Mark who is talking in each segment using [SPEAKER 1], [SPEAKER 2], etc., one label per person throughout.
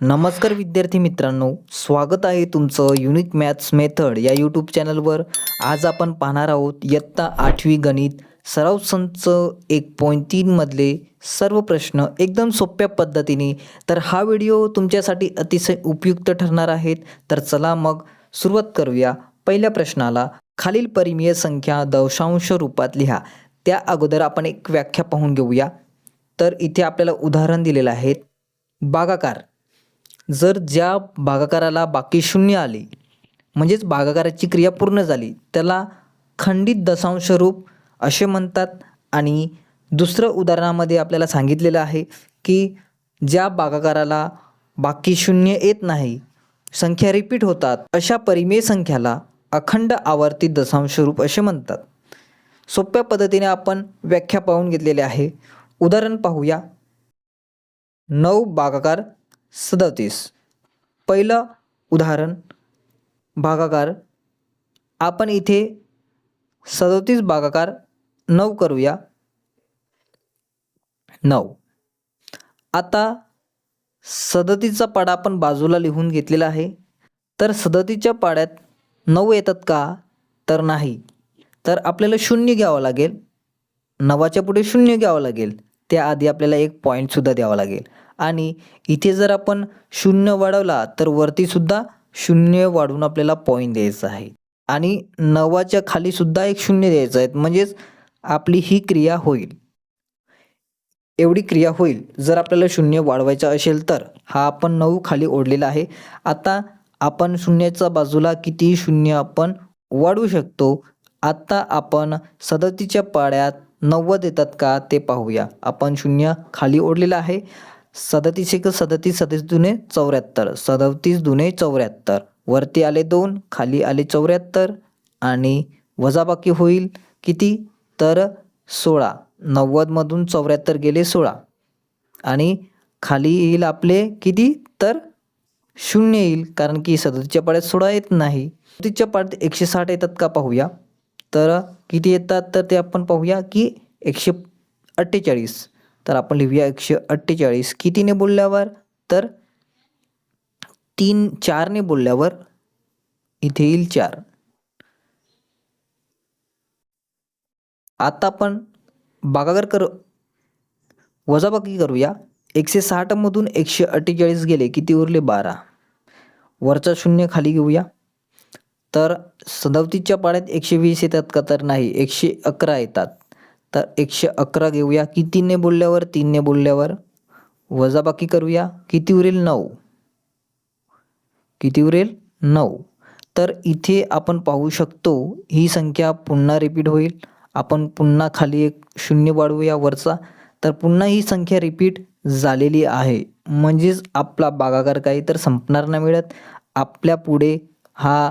[SPEAKER 1] नमस्कार विद्यार्थी मित्रांनो स्वागत आहे तुमचं युनिक मॅथ्स मेथड या यूट्यूब चॅनलवर आज आपण पाहणार आहोत इयत्ता आठवी गणित सराव संच एक पॉईंट तीनमधले सर्व प्रश्न एकदम सोप्या पद्धतीने. तर हा व्हिडिओ तुमच्यासाठी अतिशय उपयुक्त ठरणार आहेत. तर चला मग सुरुवात करूया. पहिल्या प्रश्नाला खालील परिमीय संख्या दशांश रूपात लिहा. त्या अगोदर आपण एक व्याख्या पाहून घेऊया. तर इथे आपल्याला उदाहरण दिलेलं आहे. बागाकार जर ज्या भागाकाराला बाकी शून्य आले म्हणजेच भागाकाराची क्रिया पूर्ण झाली त्याला खंडित दशांश रूप असे म्हणतात. आणि दुसरं उदाहरणामध्ये आपल्याला सांगितलेलं आहे की ज्या भागाकाराला बाकी शून्य येत नाही संख्या रिपीट होतात अशा परिमेय संख्याला अखंड आवर्ती दशांश रूप असे म्हणतात. सोप्या पद्धतीने आपण व्याख्या पाहून घेतलेली आहे. उदाहरण पाहूया. नऊ भागाकार सदतीस. पहिलं उदाहरण भागाकार. आपण इथे सदोतीस भागाकार नऊ करूया. नऊ. आता सदतीचा पाडा आपण बाजूला लिहून घेतलेला आहे. तर सदतीच्या पाड्यात नऊ येतात का? तर नाही. तर आपल्याला शून्य घ्यावं लागेल. नवाच्या पुढे शून्य घ्यावं लागेल. त्याआधी आपल्याला एक पॉईंटसुद्धा द्यावा लागेल. आणि इथे जर आपण शून्य वाढवला तर वरतीसुद्धा शून्य वाढवून आपल्याला पॉईंट द्यायचा आहे. आणि नवाच्या खालीसुद्धा एक शून्य द्यायचं आहे. म्हणजेच आपली ही क्रिया होईल. एवढी क्रिया होईल. जर आपल्याला शून्य वाढवायचं असेल तर हा आपण नऊ खाली ओढलेला आहे. आता आपण शून्याच्या बाजूला किती शून्य आपण वाढवू शकतो? आता आपण सदतीच्या पाड्यात नव्वद येतात का ते पाहूया. आपण शून्य खाली ओढलेलं आहे. सदतीस एक सदतीस सदतीस दुने चौऱ्याहत्तर. सदतीस दुने चौऱ्याहत्तर. वरती आले दोन खाली आले चौऱ्याहत्तर. आणि वजाबाकी होईल किती? तर सोळा. नव्वदमधून चौऱ्याहत्तर गेले सोळा. आणि खाली येईल आपले किती? तर शून्य येईल. कारण की सदतीच्या पाड्यात सोळा येत नाही. सदतीच्या पाड्यात एकशे साठ येतात का पाहूया? तर किती येतात? तर ते आपण पाहूया की एकशे अठ्ठेचाळीस. तर आपण लिहूया एकशे अठ्ठेचाळीस. कितीने बोलल्यावर? तर तीन चारने बोलल्यावर इथे येईल चार. आता आपण बागागर कर. वजाबाकी करूया. एकशे साठमधून एकशे अठ्ठेचाळीस गेले. किती उरले? बारा. वरचा शून्य खाली घेऊया. तर सदावतीच्या पाड्यात एकशे वीस येतात का? तर नाही. एकशे अकरा येतात. तर एकशे अकरा घेऊया कितीने बोलल्यावर? तीनने बोलल्यावर. वजाबाकी करूया. किती उरेल? नऊ. किती उरेल? नऊ. तर इथे आपण पाहू शकतो ही संख्या पुन्हा रिपीट होईल. आपण पुन्हा खाली एक शून्य वाढवूया वरचा. तर पुन्हा ही संख्या रिपीट झालेली आहे. म्हणजेच आपला बागाकार काही तर संपणार नाही मिळत. आपल्या पुढे हा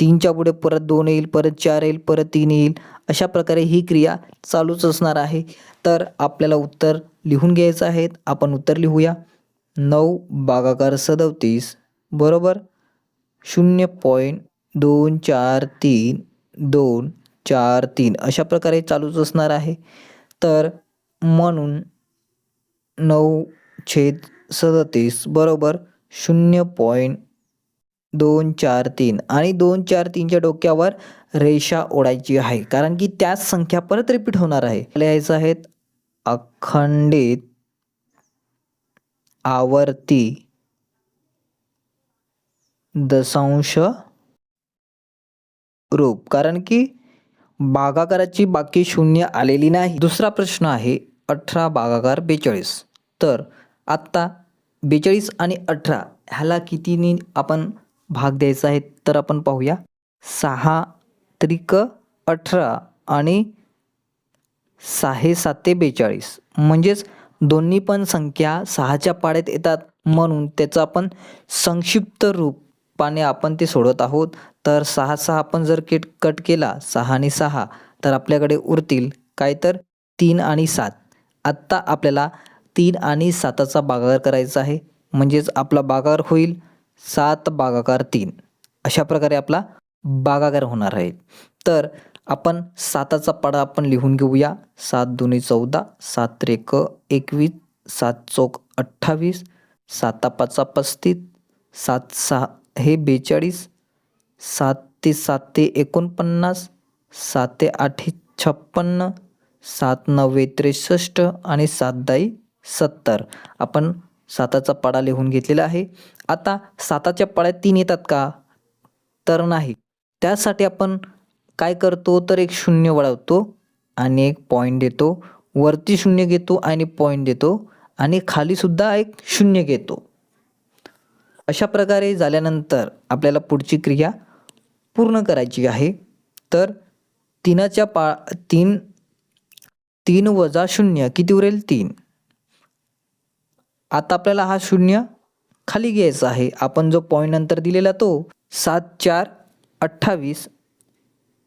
[SPEAKER 1] तीनच्या पुढे परत दोन येईल परत चार येईल परत तीन येईल अशा प्रकारे ही क्रिया चालूच असणार आहे. तर आपल्याला उत्तर लिहून घ्यायचं आहे. आपण उत्तर लिहूया. नऊ भागाकार सदतीस बरोबर? शून्य पॉईंट दोन चार तीन दोन चार तीन अशा प्रकारे चालूच असणार आहे. तर म्हणून नऊ छेद सदतीस बरोबर? शून्य पॉईंट दोन चार तीन. आणि दोन चार तीनच्या डोक्यावर रेषा ओढायची आहे. कारण की त्याच संख्या परत रिपीट होणार आहे. लिहायचं आहेत अखंडित आवर्ती दशांश रूप. कारण की भागाकाराची बाकी शून्य आलेली नाही. दुसरा प्रश्न आहे अठरा भागाकार बेचाळीस. तर आत्ता बेचाळीस आणि अठरा ह्याला कितीने आपण भाग द्यायचा आहे तर आपण पाहूया. सहा त्रिक अठरा आणि सहा साते बेचाळीस. म्हणजेच दोन्ही पण संख्या सहाच्या पाड्यात येतात. म्हणून त्याचं आपण संक्षिप्त रूपाने आपण ते सोडत आहोत. तर सहा सहा आपण जर केट कट केला सहा आणि सहा तर आपल्याकडे उरतील काय तर? तीन आणि सात. आत्ता आपल्याला तीन आणि साताचा बागार करायचा आहे. म्हणजेच आपला बागार होईल. सात भागाकार तीन. अशा प्रकारे आपला भागाकार होणार आहे. तर आपण साताचा पाडा आपण लिहून घेऊया. सात दोन्ही चौदा सात त्रेक एकवीस सात चौक अठ्ठावीस साता पाचा पस्तीस सात सहा हे बेचाळीस सात ते सात ते एकोणपन्नास सात ते आठे छप्पन्न सात नव्वे त्रेसष्ट आणि सात दाई सत्तर. आपण साताचा पाडा लिहून घेतलेला आहे. आता साताच्या पाड्यात तीन येतात का? तर नाही. त्यासाठी आपण काय करतो तर एक शून्य वळवतो आणि एक पॉईंट देतो. वरती शून्य घेतो आणि पॉईंट देतो आणि खालीसुद्धा एक शून्य घेतो. अशा प्रकारे झाल्यानंतर आपल्याला पुढची क्रिया पूर्ण करायची आहे. तर तीनाच्या पा तीन तीन वजा शून्य किती उरेल? तीन. आता आपल्याला हा शून्य खाली घ्यायचा आहे. आपण जो पॉईंट नंतर दिलेला तो सात चार अठ्ठावीस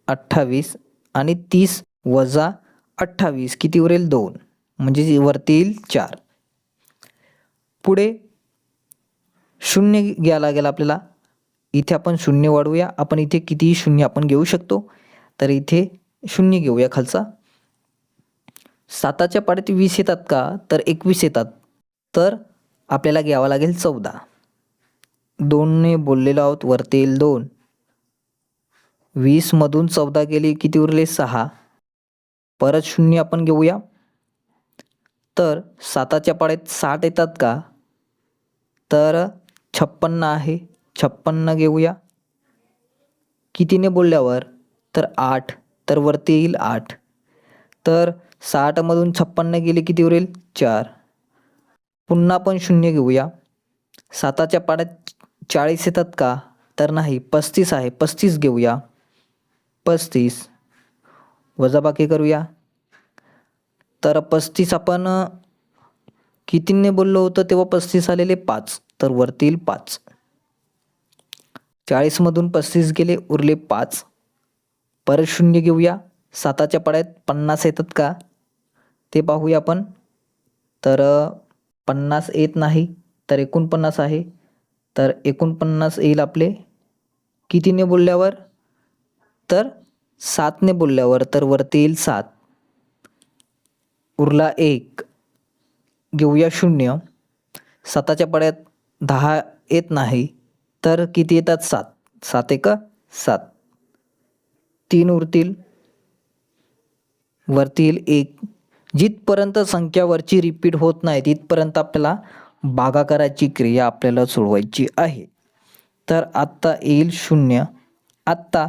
[SPEAKER 1] अठ्ठावीस आणि तीस वजा अठ्ठावीस किती उरेल दोन. म्हणजे वरती येईल चार. पुढे शून्य घ्यायला लागेल आपल्याला. इथे आपण शून्य वाढवूया. आपण इथे कितीही शून्य आपण घेऊ शकतो. तर इथे शून्य घेऊया खालचा. साताच्या पाड्यात वीस येतात का? तर एकवीस येतात. तर आपल्याला घ्यावा लागेल चौदा. दोनने बोललेलो आहोत वरती येईल दोन. वीसमधून चौदा गेली किती उरले? सहा. परत शून्य आपण घेऊया. तर साताच्या पाड्यात साठ येतात का? तर छप्पन्न आहे. छप्पन्न घेऊया. कितीने बोलल्यावर? तर आठ. तर वरती येईल आठ. तर साठमधून छप्पन्न गेले किती उरेल? चार. पुन्हा आपण शून्य घेऊया. साताच्या पाड्यात चाळीस येतात का? तर नाही पस्तीस आहे. पस्तीस घेऊया. पस्तीस. वजाबाकी करूया. तर पस्तीस आपण कितीने बोललो होतं तेव्हा पस्तीस आलेले पाच. तर वरतील पाच. चाळीसमधून पस्तीस गेले उरले पाच. परत शून्य घेऊया. साताच्या पाड्यात पन्नास येतात का? ते पाहूया आपण. तर पन्नास येत नाही तर एकोणपन्नास आहे. तर एकोणपन्नास येईल आपले. कितीने बोलल्यावर? तर सातने बोलल्यावर तर वरती येईल सात. उरला एक. घेऊया शून्य. साताच्या पड्यात दहा येत नाही तर किती येतात? सात. सात एक सात. तीन उरतील. वरती येईल एक. जिथपर्यंत संख्यावरची रिपीट होत नाही तिथपर्यंत आपल्याला भागाकाराची क्रिया आपल्याला सोडवायची आहे. तर आत्ता येईल शून्य. आत्ता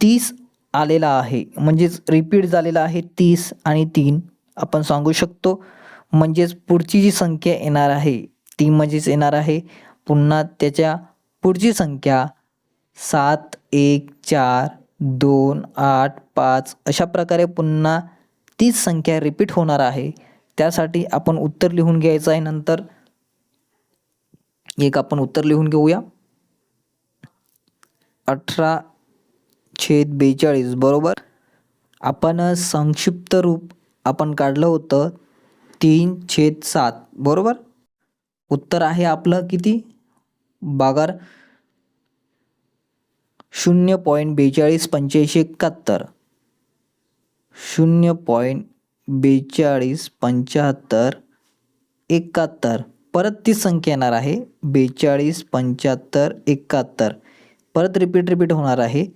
[SPEAKER 1] तीस आलेला आहे. म्हणजेच रिपीट झालेला आहे तीस आणि तीन. आपण सांगू शकतो म्हणजेच पुढची जी संख्या येणार आहे ती म्हणजेच येणार आहे पुन्हा त्याच्या पुढची संख्या सात एक चार दोन आठ पाच अशा प्रकारे पुन्हा तीच संख्या रिपीट होणार आहे. त्यासाठी आपण उत्तर लिहून घ्यायचं आहे नंतर. एक आपण उत्तर लिहून घेऊया. अठरा छेद बेचाळीस बरोबर? आपण संक्षिप्त रूप आपण काढलं होतं. तीन छेद सात बरोबर? उत्तर आहे आपलं किती? बागार शून्य पॉईंट बेचाळीस पंच्याऐंशी एकाहत्तर शून्य पॉईंट बेचाळीस पंच्याहत्तर एकाहत्तर. परत ती संख्या येणार आहे बेचाळीस पंच्याहत्तर एकाहत्तर. परत रिपीट रिपीट होणार आहे.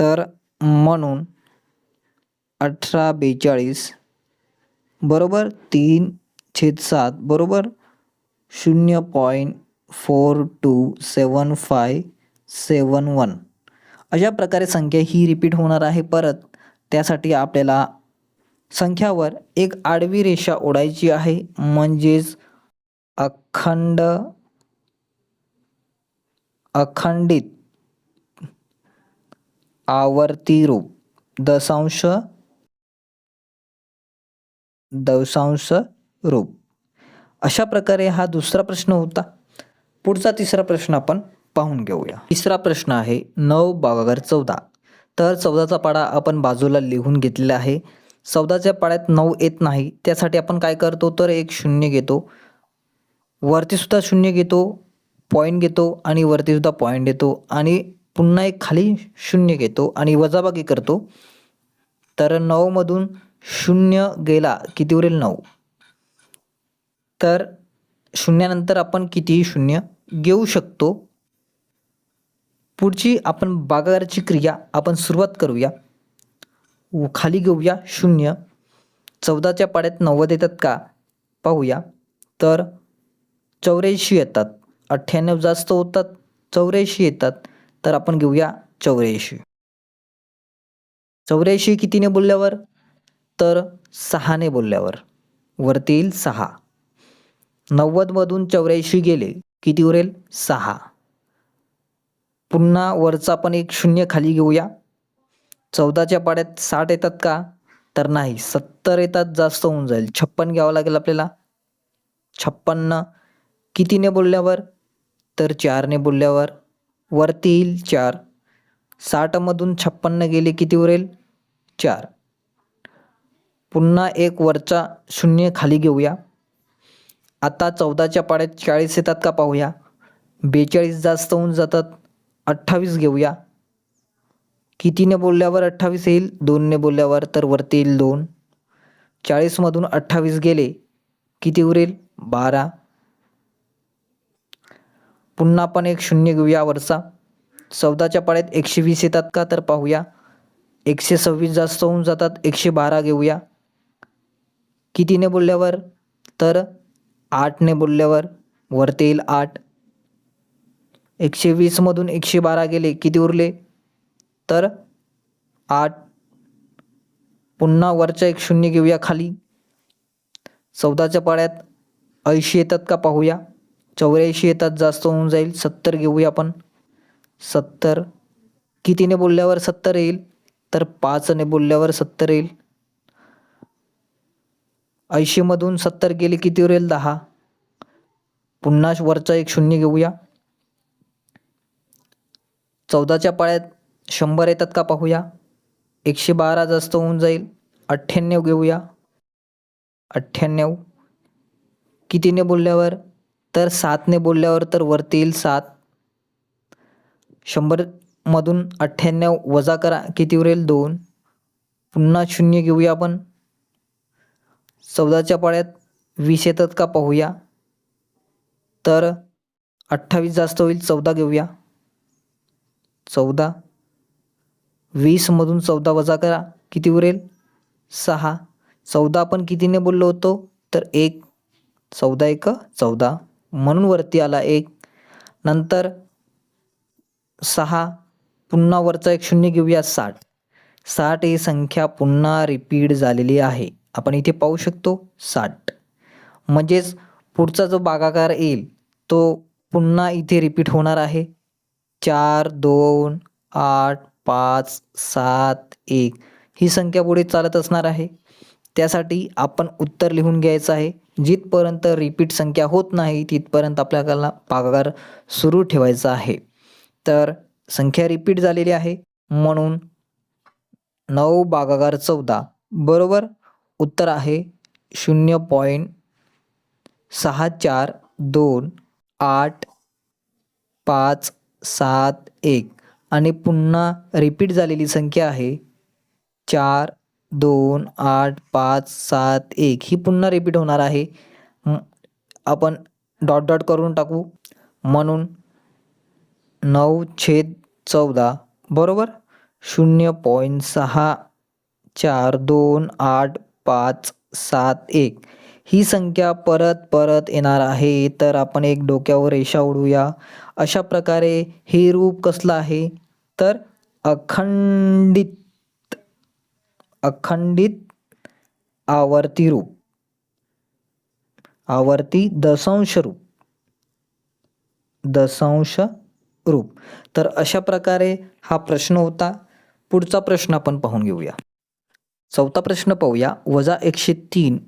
[SPEAKER 1] तर म्हणून अठरा बेचाळीस बरोबर तीन छेद सात बरोबर शून्य point four two seven five seven one. अशा प्रकारे संख्या ही रिपीट होणार आहे. परत त्यासाठी आपल्याला संख्यावर एक आडवी रेषा ओढायची आहे. म्हणजेच अखंड अखंडित आवर्ती रूप. दशांश दशांश रूप. अशा प्रकारे हा दुसरा प्रश्न होता. पुढचा तिसरा प्रश्न आपण पाहून घेऊया. तिसरा प्रश्न आहे नऊ भागाकार चौदा. तर चौदाचा पाडा आपण बाजूला लिहून घेतलेला आहे. चौदाच्या पाड्यात नऊ येत नाही त्यासाठी आपण काय करतो? तर एक शून्य घेतो. वरतीसुद्धा शून्य घेतो पॉईंट घेतो आणि वरतीसुद्धा पॉईंट घेतो आणि पुन्हा एक खाली शून्य घेतो आणि वजाबाकी करतो. तर नऊमधून शून्य गेला किती उरेल नऊ? तर शून्यानंतर आपण कितीही शून्य घेऊ शकतो. पुढची आपण भागाकाराची क्रिया आपण सुरुवात करूया. खाली घेऊया. शून्य. चौदाच्या पाड्यात नव्वद येतात का? पाहूया. तर चौऱ्याऐंशी येतात. अठ्ठ्याण्णव जास्त होतात. चौऱ्याऐंशी येतात. तर आपण घेऊया चौऱ्याऐंशी. चौऱ्याऐंशी कितीने बोलल्यावर? तर सहाने बोलल्यावर. वरती येईल सहा. नव्वदमधून चौऱ्याऐंशी गेले. किती उरेल? सहा. पुन्हा वरचा पण एक शून्य खाली घेऊया. चौदाच्या पाड्यात साठ येतात का? तर नाही सत्तर येतात जास्त होऊन जाईल. छप्पन घ्यावं लागेल आपल्याला. छप्पन्न. कितीने बोलल्यावर? तर चारने बोलल्यावर. वरती येईल चार. साठमधून छप्पन्न गेले किती उरेल चार. पुन्हा एक वरचा शून्य खाली घेऊया. आता चौदाच्या पाड्यात चाळीस येतात का पाहूया. बेचाळीस जास्त होऊन जातात. अठ्ठावीस घेऊया. कितीने बोलल्यावर अठ्ठावीस येईल? दोनने बोलल्यावर तर वरती येईल दोन. चाळीसमधून अठ्ठावीस गेले किती उरेल? बारा. पुन्हा आपण एक शून्य घेऊया वरचा. चौदाच्या पाड्यात एकशे वीस येतात का तर पाहूया. एकशे सव्वीस जास्त होऊन जातात एकशे बारा घेऊया. कितीने बोलल्यावर? तर आठने बोलल्यावर वरती येईल आठ. एकशे वीसमधून एकशे बारा गेले किती उरले? तर आठ. पुन्हा वरचा एक शून्य घेऊया खाली. चौदाच्या पाड्यात ऐंशी येतात का पाहूया. चौऱ्याऐंशी येतात जास्त होऊन जाईल सत्तर घेऊया आपण. सत्तर. कितीने बोलल्यावर सत्तर येईल? तर पाचने बोलल्यावर सत्तर येईल. ऐंशीमधून सत्तर गेले किती उरेल? दहा. पुन्हा वरचा एक शून्य घेऊया. चौदाच्या पाळ्यात शंभर येतात का पाहूया? एकशे बारा जास्त होऊन जाईल. अठ्ठ्याण्णव घेऊया. अठ्ठ्याण्णव. कितीने बोलल्यावर? तर सातने बोलल्यावर तर वरती येईल सात. शंभरमधून अठ्ठ्याण्णव वजा करा. किती उरेल दोन. पुन्हा शून्य घेऊया आपण. चौदाच्या पाळ्यात वीस येतात का पाहूया? तर अठ्ठावीस जास्त होईल चौदा घेऊया. चौदा. वीसमधून चौदा वजा करा. किती उरेल? सहा. चौदा आपण कितीने बोललो होतो? तर एक. चौदा एक चौदा. म्हणून वरती आला एक. नंतर सहा. पुन्हा वरचा एक शून्य घेऊया साठ. साठ ही संख्या पुन्हा रिपीट झालेली आहे. आपण इथे पाहू शकतो साठ. म्हणजेच पुढचा जो भागाकार येईल तो पुन्हा इथे रिपीट होणार आहे. चार दोन आठ पाच सात एक ही संख्या पुढे चालत असणार आहे. त्यासाठी आपण उत्तर लिहून घ्यायचं आहे. जिथपर्यंत रिपीट संख्या होत नाही तिथपर्यंत आपल्याला पागार सुरू ठेवायचा आहे. तर संख्या रिपीट झालेली आहे. म्हणून नऊ बागागार चौदा. बरोबर? उत्तर आहे शून्य पॉईंट सहा चार दोन आठ पाच सात एक. आणि पुन्हा रिपीट झालेली संख्या आहे चार दोन आठ पाच सात एक. ही पुन्हा रिपीट होणार आहे. आपण डॉट डॉट करून टाकू. म्हणून नऊ छेद चौदा बरोबर? शून्य पॉईंट सहा चार दोन आठ पाच सात एक. ही संख्या परत परत येणार आहे तर आपण एक डोक्यावर रेषा उडूया अशा प्रकारे हे रूप कसलं आहे? तर अखंडित अखंडित आवर्ती रूप. आवर्ती दशांश रूप. दशांश रूप. तर अशा प्रकारे हा प्रश्न होता. पुढचा प्रश्न आपण पाहून घेऊया. चौथा प्रश्न पाहूया. वजा एकशे तीन.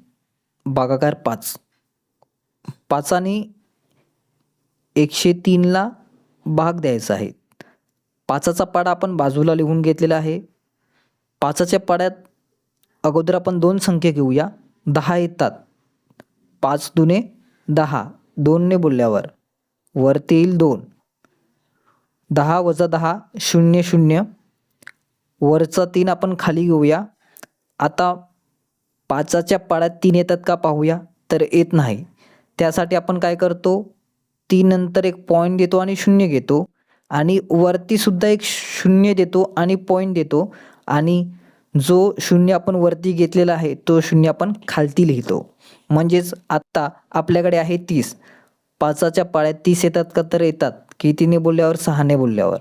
[SPEAKER 1] भागाकार पाच. पाचाने एकशे तीनला भाग द्यायचा आहे. पाचाचा पाडा आपण बाजूला लिहून घेतलेला आहे. पाचाच्या पाड्यात अगोदर आपण दोन संख्या घेऊया. दहा येतात. पाच दुने दहा. दोनने बोलल्यावर वरती येईल दोन. दहा वजा दहा शून्य शून्य. वरचा तीन आपण खाली घेऊया. आता पाचाच्या पाड्यात तीन येतात का पाहूया? तर येत नाही. त्यासाठी आपण काय करतो? तीन नंतर एक पॉईंट देतो आणि शून्य घेतो. आणि वरतीसुद्धा एक शून्य देतो आणि पॉईंट देतो. आणि जो शून्य आपण वरती घेतलेला आहे तो शून्य आपण खालती लिहितो. म्हणजेच आत्ता आपल्याकडे आहे तीस. पाचाच्या पाळ्यात तीस येतात का? तर येतात. कितीने बोलल्यावर? सहाने बोलल्यावर.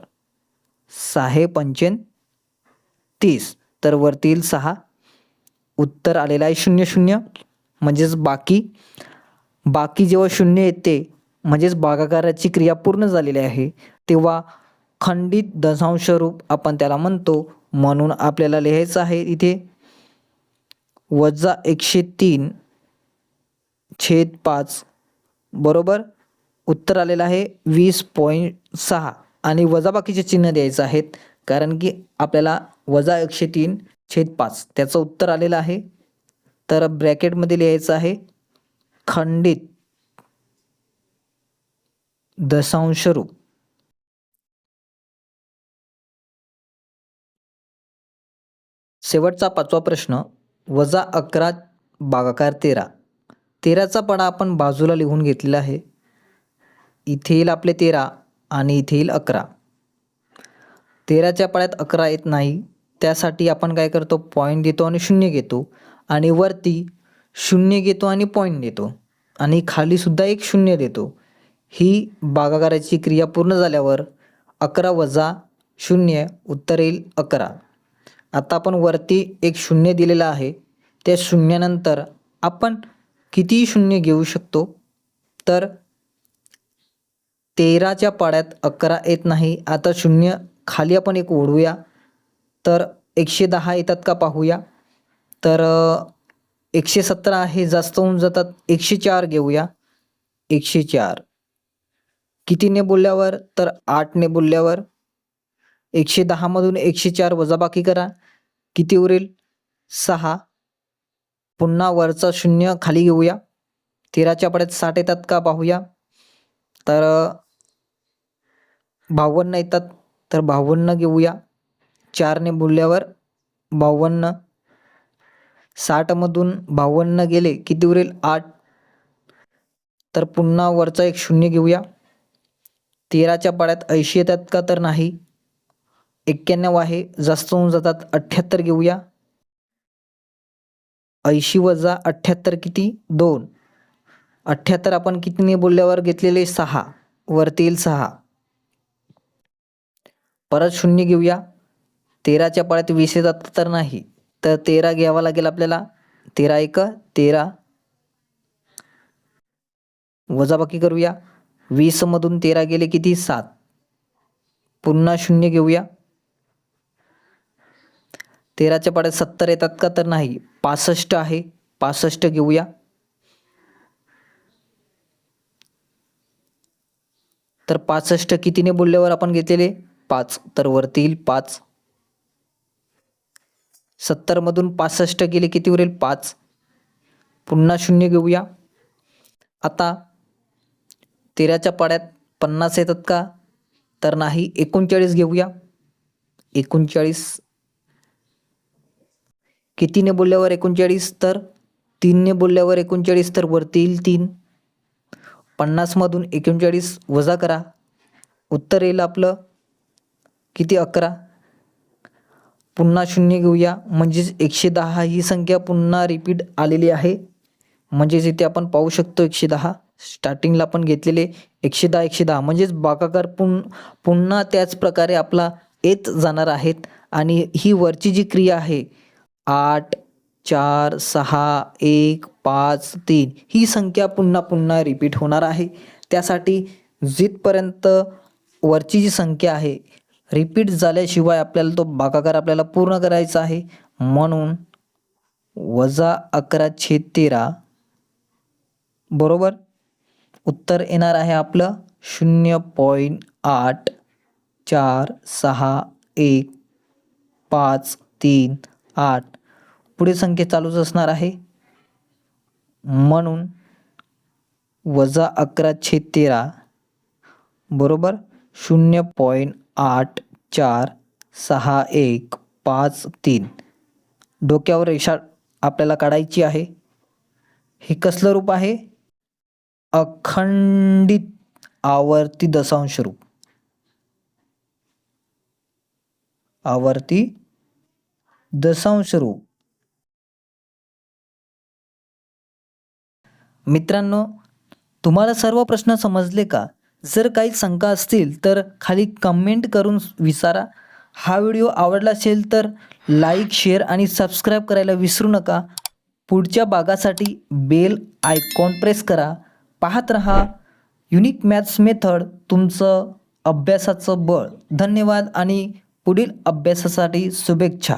[SPEAKER 1] सहा पंचेन तीस. तर वरती येईल सहा. उत्तर आलेलं आहे शून्य शून्य म्हणजेच बाकी. बाकी जेव्हा शून्य येते म्हणजेच भागाकाराची क्रिया पूर्ण झालेली आहे तेव्हा खंडित दशांश रूप आपण त्याला म्हणतो. म्हणून आपल्याला लिहायचं आहे इथे वजा एकशे तीन छेद पाच बरोबर? उत्तर आलेलं आहे वीस पॉईंट सहा. आणि वजाबाकीचे चिन्ह द्यायचं आहेत कारण की आपल्याला वजा एकशे तीन छेद पाच. त्याचं उत्तर आलेलं आहे. तर ब्रॅकेटमध्ये लिहायचं आहे खंडित दशांश रूप. शेवटचा पाचवा प्रश्न वजा अकरा बागाकार तेरा. तेराचा पडा आपण बाजूला लिहून घेतलेला आहे. इथे येईल आपले तेरा आणि इथे येईल अकरा. तेराच्या पाड्यात अकरा येत नाही. त्यासाठी आपण काय करतो? पॉईंट देतो आणि शून्य घेतो. आणि वरती शून्य घेतो आणि पॉईंट देतो. आणि खालीसुद्धा एक शून्य देतो. ही भागाकाराची क्रिया पूर्ण झाल्यावर अकरा वजा शून्य उत्तर येईल अकरा. आता आपण वरती एक शून्य दिलेलं आहे. त्या शून्यानंतर आपण किती शून्य घेऊ शकतो तर तेराच्या पाड्यात अकरा येत नाही. आता शून्य खाली आपण एक ओढूया. तर एकशे दहा येतात का पाहूया. तर एकशे सतरा आहे जास्त होऊन जातात एकशे चार घेऊया. एकशे चार. कितीने बोलल्यावर? तर आठने बोलल्यावर. एकशे दहामधून एकशे चार वजाबाकी करा. किती उरेल? सहा. पुन्हा वरचा शून्य खाली घेऊया. तेराच्या पड्यात साठ येतात का पाहूया. तर बावन्न येतात. तर बावन्न घेऊया. चारने बोलल्यावर बावन्न साठमधून बावन्न गेले. किती उरेल? आठ. तर पुन्हा वरचा एक शून्य घेऊया. तेराच्या पाड्यात ऐंशी येतात का? तर नाही. एक्क्याण्णव आहे. जास्त होऊन जातात अठ्ठ्याहत्तर घेऊया. ऐंशी वजा अठ्ठ्याहत्तर किती? दोन. अठ्ठ्याहत्तर आपण कितीने बोलल्यावर घेतलेले? सहा. वरती येईल सहा. परत शून्य घेऊया. तेराच्या पाड्यात वीस येतात तर नाही. तर तेरा घ्यावा लागेल आपल्याला. तेरा एक तेरा. वजाबाकी करूया. वीसमधून तेरा गेले किती? सात. पुन्हा शून्य घेऊया. तेराच्या पाड्यात सत्तर येतात का? तर नाही. पासष्ट आहे. पासष्ट घेऊया. तर पासष्ट कितीने बोलल्यावर आपण घेतलेले? पाच. तर वरती येईल पाच. सत्तरमधून पासष्ट गेले किती उरेल? पाच. पुन्हा शून्य घेऊया. आता तेराच्या पाड्यात पन्नास येतात का? तर नाही एकोणचाळीस घेऊया. एकोणचाळीस. कितीने बोलल्यावर एकोणचाळीस? तर तीनने बोलल्यावर एकोणचाळीस तर वरती येईल तीन. पन्नासमधून एकोणचाळीस वजा करा. उत्तर येईल आपलं किती? अकरा. पुन्हा शून्य घेऊया. म्हणजेच एकशे दहा ही संख्या पुन्हा रिपीट आलेली आहे. म्हणजेच इथे आपण पाहू शकतो एकशे दहा. स्टार्टिंगला आपण घेतलेले एकशे दहा एकशे दहा. म्हणजेच बाकाकार पुन पुन्हा त्याच प्रकारे आपला येत जाणार आहेत. आणि ही वरची जी क्रिया आहे आठ चार सहा एक पाच तीन ही संख्या पुन्हा पुन्हा रिपीट होणार आहे. त्यासाठी जिथपर्यंत वरची जी संख्या आहे रिपीट झाल्याशिवाय आपल्याला तो भागाकार आपल्याला पूर्ण करायचा आहे. म्हणून वजा अकरा छेद तेरा बरोबर? उत्तर येणार आहे आपलं शून्य पॉईंट आठ चार सहा एक पाच तीन आठ. पुढे संख्या चालूच असणार आहे. म्हणून वजा अकरा छेद तेरा बरोबर? शून्य पॉईंट आठ चार सहा एक पाच तीन. डोक्यावर रेषा आपल्याला काढायची आहे. हे कसलं रूप आहे? अखंडित आवर्ती दशांश रूप. आवर्ती दशांश रूप. मित्रांनो तुम्हाला सर्व प्रश्न समजले का? जर काही शंका असतील तर खाली कमेंट करून विचारा. हा व्हिडिओ आवडला असेल तर लाईक शेअर आणि सबस्क्राईब करायला विसरू नका. पुढच्या भागासाठी बेल आयकॉन प्रेस करा. पाहत रहा युनिक मॅथ्स मेथड तुमचं अभ्यासाचं बळ. धन्यवाद आणि पुढील अभ्यासासाठी शुभेच्छा.